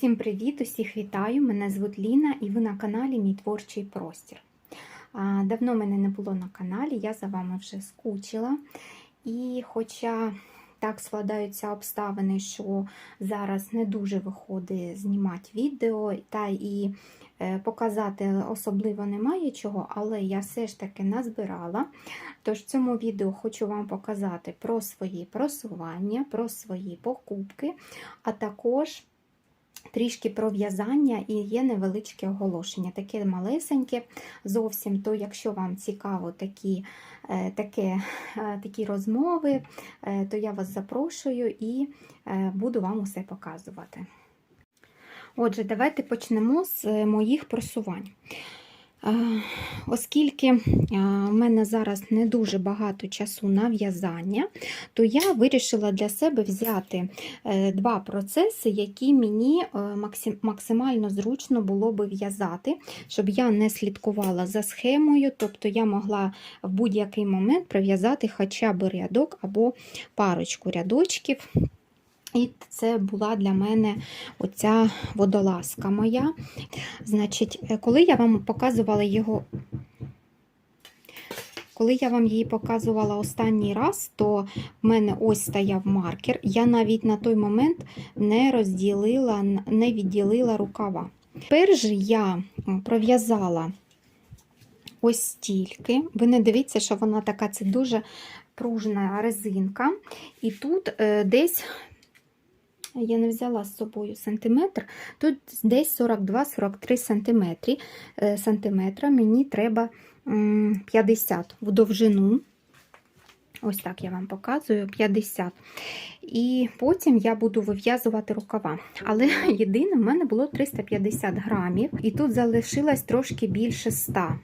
Усім привіт, усіх вітаю! Мене звуть Ліна і ви на каналі Мій творчий простір. Давно мене не було на каналі, я за вами вже скучила. І хоча так складаються обставини, що зараз не дуже виходить знімати відео, та і е, показати особливо немає чого, але я все ж таки назбирала. Тож в цьому відео хочу вам показати про свої просування, про свої покупки, а також трішки про в'язання і є невеличке оголошення, таке малесеньке зовсім. То, якщо вам цікаво такі, е, таке, е, такі розмови, е, то я вас запрошую і буду вам усе показувати. Отже, давайте почнемо з моїх просувань. Оскільки в мене зараз не дуже багато часу на в'язання, то я вирішила для себе взяти е, два процеси, які мені е, максимально зручно було би в'язати, щоб я не слідкувала за схемою, тобто я могла в будь-який момент прив'язати хоча б рядок або парочку рядочків. І це була для мене оця водолазка моя. Значить, е, коли я вам показувала його, коли я вам її показувала останній раз, то в мене ось стояв маркер. Я навіть на той момент не розділила, не відділила рукава. Тепер же я пров'язала ось стільки. Ви не дивіться, що вона така, це дуже пружна резинка. І тут е, десь я не взяла з собою сантиметр, тут десь 42-43 сантиметри. Е, сантиметра мені треба 50 в довжину. Ось так я вам показую 50. І потім я буду вив'язувати рукава. Але єдине, в мене було 350 грамів, і тут залишилось трошки більше 100.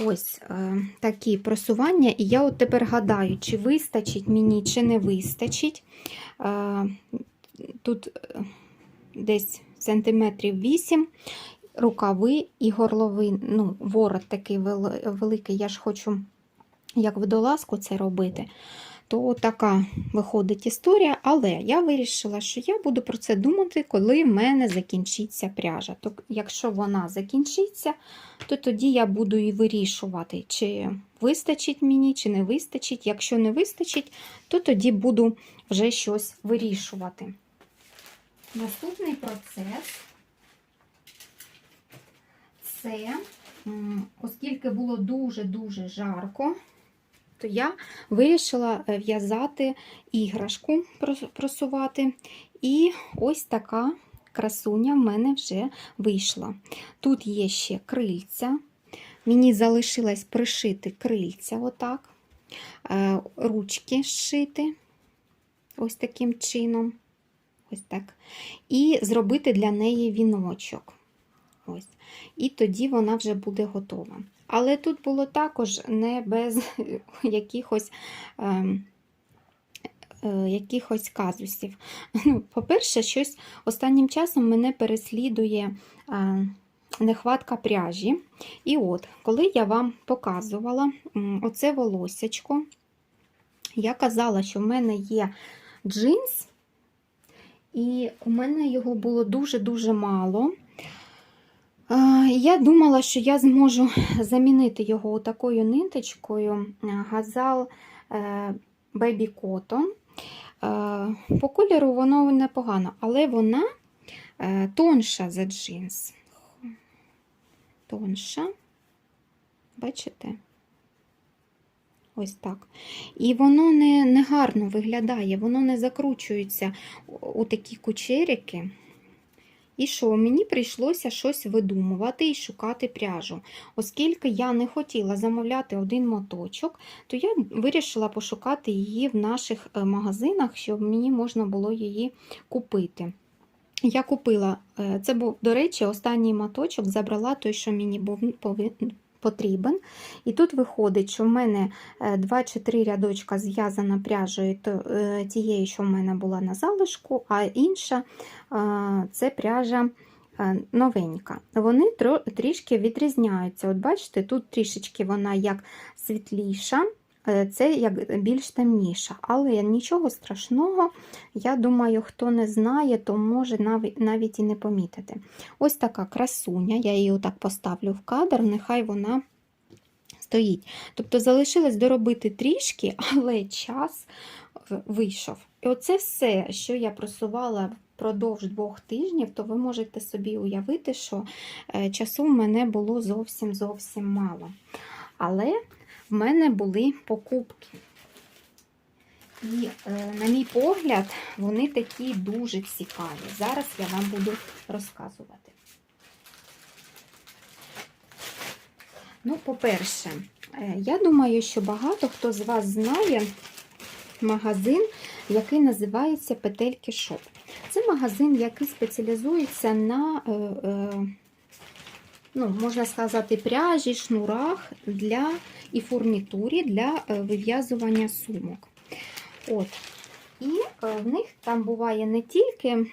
Ось е, такі просування, і я от тепер гадаю, чи вистачить мені, чи не вистачить. Е, тут е, десь сантиметрів 8 рукави і горловий, ну, ворот такий великий, я ж хочу, як водолазку це робити то така виходить історія, але я вирішила, що я буду про це думати, коли в мене закінчиться пряжа. То, якщо вона закінчиться, то тоді я буду і вирішувати, чи вистачить мені, чи не вистачить. Якщо не вистачить, то тоді буду вже щось вирішувати. Наступний процес це, оскільки було дуже-дуже жарко, то я вирішила е, в'язати іграшку, просувати. І ось така красуня в мене вже вийшла. Тут є ще крильця. Мені залишилось пришити крильця, отак, е, ручки зшити, ось таким чином. Ось так. І зробити для неї віночок. Ось. І тоді вона вже буде готова. Але тут було також не без якихось е, е, якихось казусів. Ну, По-перше, щось останнім часом мене переслідує е, нехватка пряжі. І от, коли я вам показувала оце волосечко, я казала, що в мене є джинс, і у мене його було дуже-дуже мало. Я думала, що я зможу замінити його такою ниточкою газал е, Baby Cotton. Е, по кольору воно непогано, але вона е, тонша за джинс. Тонша, бачите? Ось так. І воно не, не гарно виглядає, воно не закручується у такі кучерики. І що, мені прийшлося щось видумувати і шукати пряжу. Оскільки я не хотіла замовляти один моточок, то я вирішила пошукати її в наших е, магазинах, щоб мені можна було її купити. Я купила, е, це був, до речі, останній моточок забрала той, що мені потрібен. І тут виходить, що в мене 2 чи 3 рядочка зв'язана пряжею е, тією, що в мене була на залишку, а інша це пряжа. Е, новенька. Вони трішки відрізняються. От бачите, тут трішечки вона як світліша, е, це як більш темніша. Але нічого страшного, я думаю, хто не знає, то може навіть, і не помітити. Ось така красуня, я її отак поставлю в кадр, нехай вона стоїть. Тобто залишилось доробити трішки, але час е, вийшов. І оце все, що я просувала впродовж двох тижнів, то ви можете собі уявити, що е, часу в мене було зовсім зовсім мало. Але в мене були покупки. І, е, на мій погляд, вони такі дуже цікаві. Зараз я вам буду розказувати. Ну, по-перше, е, я думаю, що багато хто з вас знає магазин, який називається Петельки Шоп. Це магазин, який спеціалізується на, е, ну, можна сказати, пряжі, шнурах для і фурнітурі для е, вив'язування сумок. От. І е, в них там буває не тільки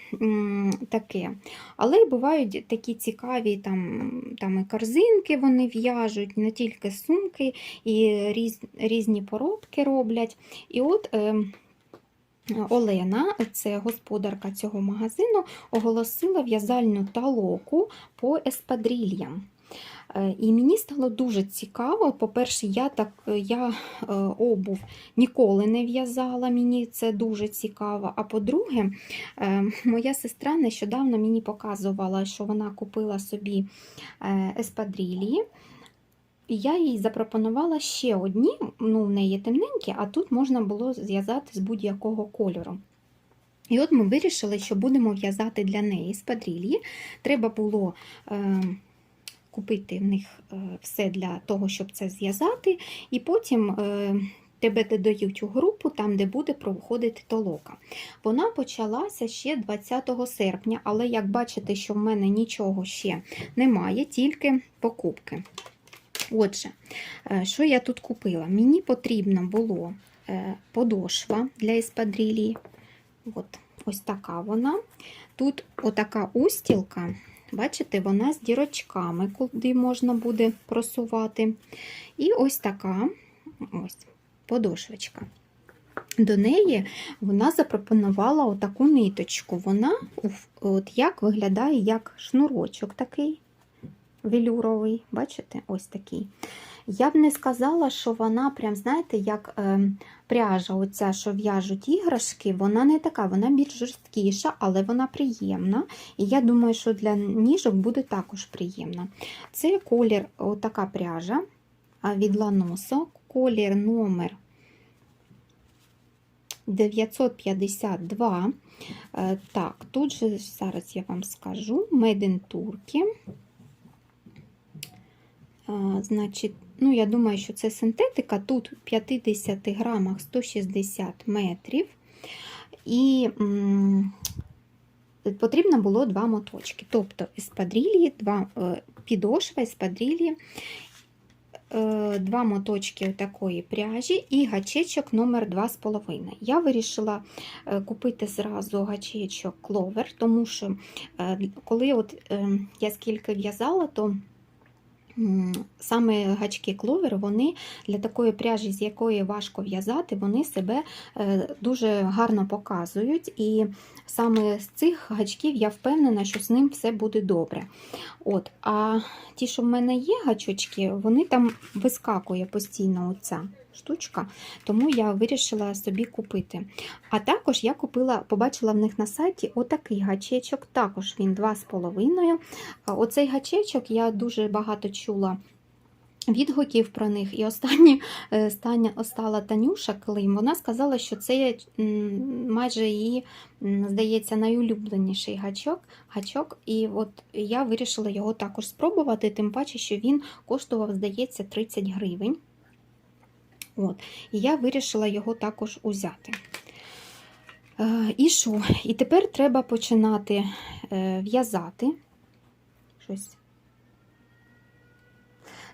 таке, але й бувають такі цікаві там, там і корзинки вони в'яжуть, не тільки сумки, і різ, різні поробки роблять. І от е, Олена, це господарка цього магазину, оголосила в'язальну талоку по еспадрильям. Е, І мені стало дуже цікаво. По-перше, я так я е, обув ніколи не в'язала, мені це дуже цікаво. А по-друге, е, моя сестра нещодавно мені показувала, що вона купила собі е, еспадрилії. І я їй запропонувала ще одні, ну, в неї темненькі, а тут можна було зв'язати з будь-якого кольору. І от ми вирішили, що будемо в'язати для неї спадрілії. Треба було е, купити в них е, все для того, щоб це зв'язати, і потім е, тебе додають у групу, там, де буде проходити толока. Вона почалася ще 20 серпня, але як бачите, що в мене нічого ще немає, тільки покупки. Отже, е, що я тут купила? Мені потрібно було подошва для еспадрилії. От, ось така вона. Тут отака устілка, бачите, вона з дірочками, куди можна буде просувати. І ось така ось подошвочка. До неї вона запропонувала отаку ниточку. Вона от як виглядає як шнурочок такий велюровий, бачите, ось такий. Я б не сказала, що вона, прям, знаєте, як е, пряжа, оця, що в'яжуть іграшки, вона не така, вона більш жорсткіша, але вона приємна. І я думаю, що для ніжок буде також приємна. Це колір, отака пряжа від ланосо, колір номер 952. Е, так, тут же зараз я вам скажу Made in Turkey. Значить, ну, я думаю, що це синтетика. Тут в 50 грамах 160 метрів. І потрібно було два моточки. Тобто еспадрилії, два, е, підошва, еспадрилії, е, два моточки такої пряжі і гачечок номер 2,5. Я вирішила е, купити зразу гачечок кловер, тому що коли от я скільки в'язала, то Саме гачки кловер, вони для такої пряжі, з якої важко в'язати, вони себе е, дуже гарно показують. І саме з цих гачків я впевнена, що з ним все буде добре. От, А ті, що в мене є гачочки, вони там вискакує постійно оця штучка, тому я вирішила собі купити. А також я купила, побачила в них на сайті отакий гачечок, також він 2,5. Оцей гачечок я дуже багато чула. Відгуків про них. І останні остання остала Танюша Клим. Вона сказала, що це майже її, здається, найулюбленіший гачок. гачок. І от я вирішила його також спробувати, тим паче, що він коштував, здається, 30 гривень. От. І я вирішила його також узяти. Е, і що? І тепер треба починати е, в'язати щось.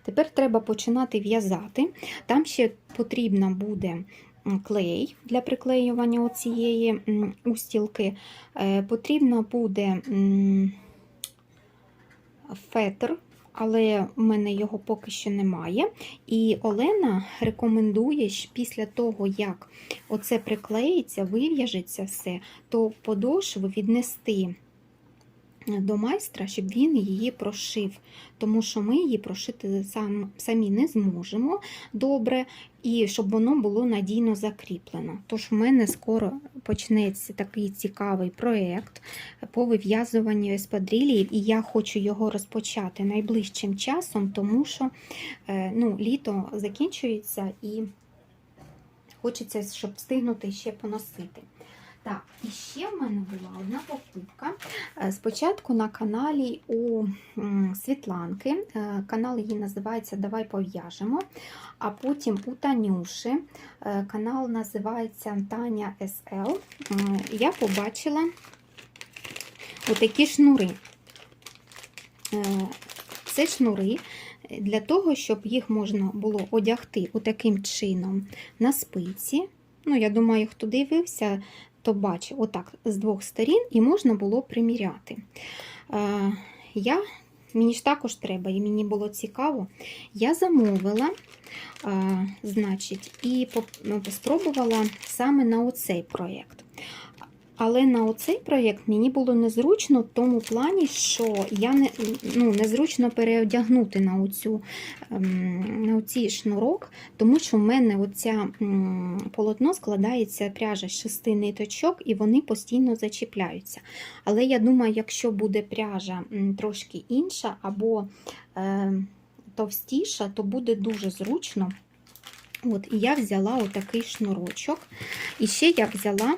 Тепер треба починати в'язати. Там ще потрібно буде клей для приклеювання цієї устілки. Е, потрібно буде фетр але в мене його поки що немає. І Олена рекомендує, що після того, як оце приклеїться, вив'яжеться все, то подошву віднести до майстра, щоб він її прошив, тому що ми її прошити сам, самі не зможемо добре, і щоб воно було надійно закріплено. Тож в мене скоро почнеться такий цікавий проєкт по вив'язуванню еспадрилів, і я хочу його розпочати найближчим часом, тому що е, ну, літо закінчується і хочеться, щоб встигнути ще поносити. Так, і ще в мене була одна покупка. Е, Спочатку на каналі у Світланки. Е, Канал її називається Давай пов'яжемо. А потім у Танюші. е, Канал називається Таня СЛ. Я побачила отакі шнури. Це шнури для того, щоб їх можна було одягти таким чином на спиці. Ну, я думаю, хто дивився, то бачив отак з двох сторін і можна було приміряти. Е, я, Мені ж також треба, і мені було цікаво. Я замовила, е, значить, і ну, спробувала саме на оцей проєкт. Але на оцей проєкт мені було незручно в тому плані, що я не, ну, незручно переодягнути на, оцю, ем, на оцій шнурок, тому що в мене оця полотно складається пряжа з шести ниточок, і вони постійно зачіпляються. Але я думаю, якщо буде пряжа трошки інша або е, товстіша, то буде дуже зручно. От, і я взяла отакий шнурочок. І ще я взяла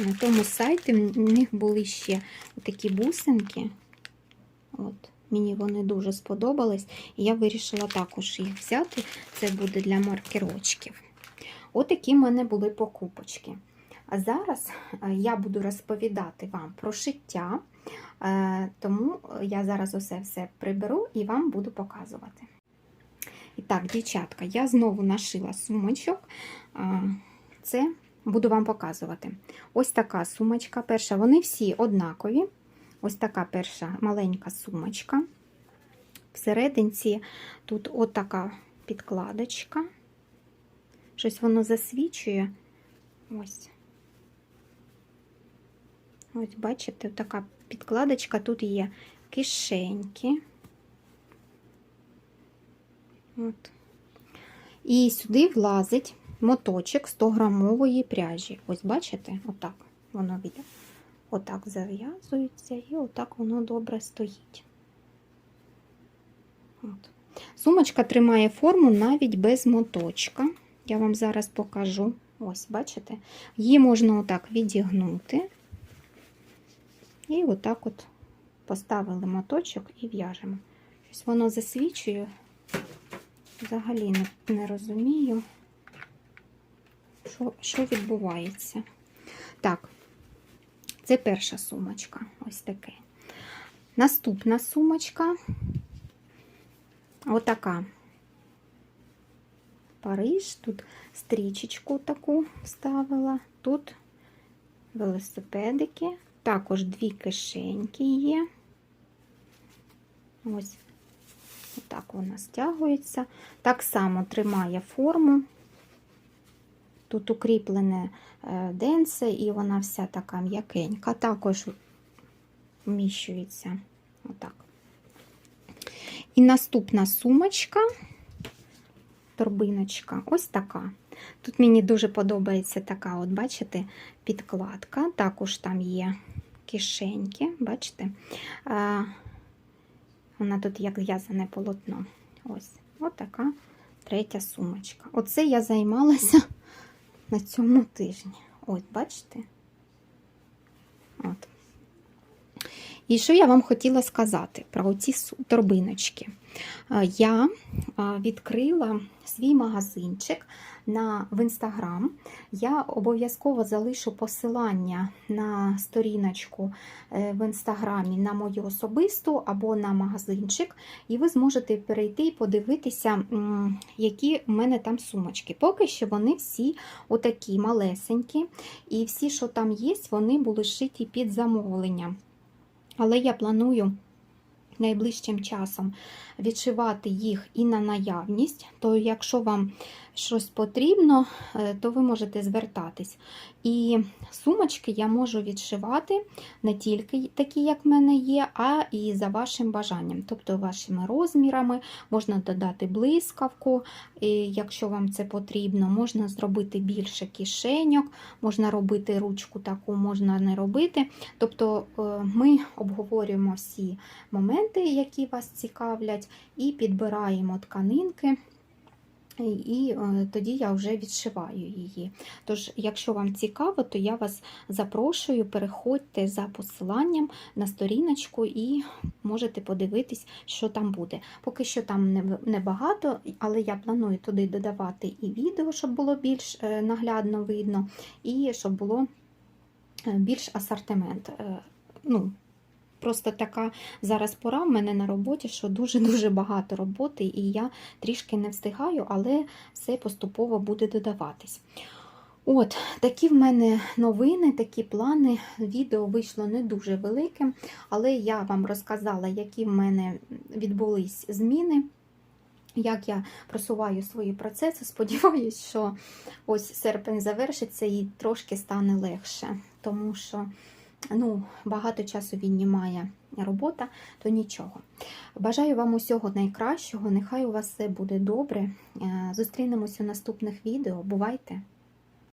на тому сайті в них були ще такі бусинки. От, Мені вони дуже сподобались, і я вирішила також їх взяти. Це буде для маркерочків. Отакі в мене були покупочки. А зараз е, я буду розповідати вам про шиття, е, тому я зараз усе все приберу і вам буду показувати. І так, дівчатка, я знову нашила сумочок. Це буду вам показувати. Ось така сумочка. Перша, вони всі однакові. Ось така перша маленька сумочка. Всерединці тут отака підкладочка. Щось воно засвічує. Ось. Ось, бачите, така підкладочка, тут є кишеньки. От. І сюди влазить моточок 100-грамової пряжі. Ось бачите, отак воно від... отак зав'язується і отак воно добре стоїть. От. Сумочка тримає форму навіть без моточка. Я вам зараз покажу. Ось, бачите? Її можна отак відігнути. І отак от поставили моточок і в'яжемо. Щось воно засвічує. Взагалі не, не розумію що, що відбувається. Так, це перша сумочка. Ось таке. Наступна сумочка. Отака. Париж. Тут стрічечку таку вставила. Тут велосипедики. Також дві кишеньки є. Ось. Отак вона стягується. Так само тримає форму. Тут укріплене е, денце, і вона вся така м'якенька, також вміщується. Отак. І наступна сумочка, торбиночка, ось така. Тут мені дуже подобається така, от, бачите, підкладка. Також там є кишеньки, бачите? Вона тут як в'язане полотно. Ось, така третя сумочка. Оце я займалася на цьому тижні. От, бачите? От. І що я вам хотіла сказати про ці торбиночки? Я відкрила свій магазинчик на, в інстаграм. Я обов'язково залишу посилання на сторіночку е, в інстаграмі на мою особисту або на магазинчик, і ви зможете перейти і подивитися, які в мене там сумочки. Поки що вони всі отакі малесенькі, і всі, що там є, вони були шиті під замовлення. Але я планую найближчим часом відшивати їх і на наявність, то якщо вам щось потрібно, е, то ви можете звертатись. І сумочки я можу відшивати не тільки такі, як в мене є, а і за вашим бажанням, тобто вашими розмірами, можна додати блискавку, якщо вам це потрібно, можна зробити більше кишеньок, можна робити ручку таку, можна не робити. Тобто е, ми обговорюємо всі моменти, які вас цікавлять, і підбираємо тканинки. І е, тоді я вже відшиваю її. Тож, якщо вам цікаво, то я вас запрошую, переходьте за посиланням на сторіночку і можете подивитись, що там буде. Поки що там небагато, але я планую туди додавати і відео, щоб було більш е, наглядно видно, і щоб було е, більш асортимент. Ну, Просто така зараз пора в мене на роботі, що дуже-дуже багато роботи, і я трішки не встигаю, але все поступово буде додаватись. От, такі в мене новини, такі плани. Відео вийшло не дуже великим, але я вам розказала, які в мене відбулись зміни. Як я просуваю свої процеси, сподіваюся, що ось серпень завершиться і трошки стане легше, тому що ну, багато часу віднімає робота, то нічого. Бажаю вам усього найкращого. Нехай у вас все буде добре. Зустрінемось Зустрінемося у наступних відео. Бувайте!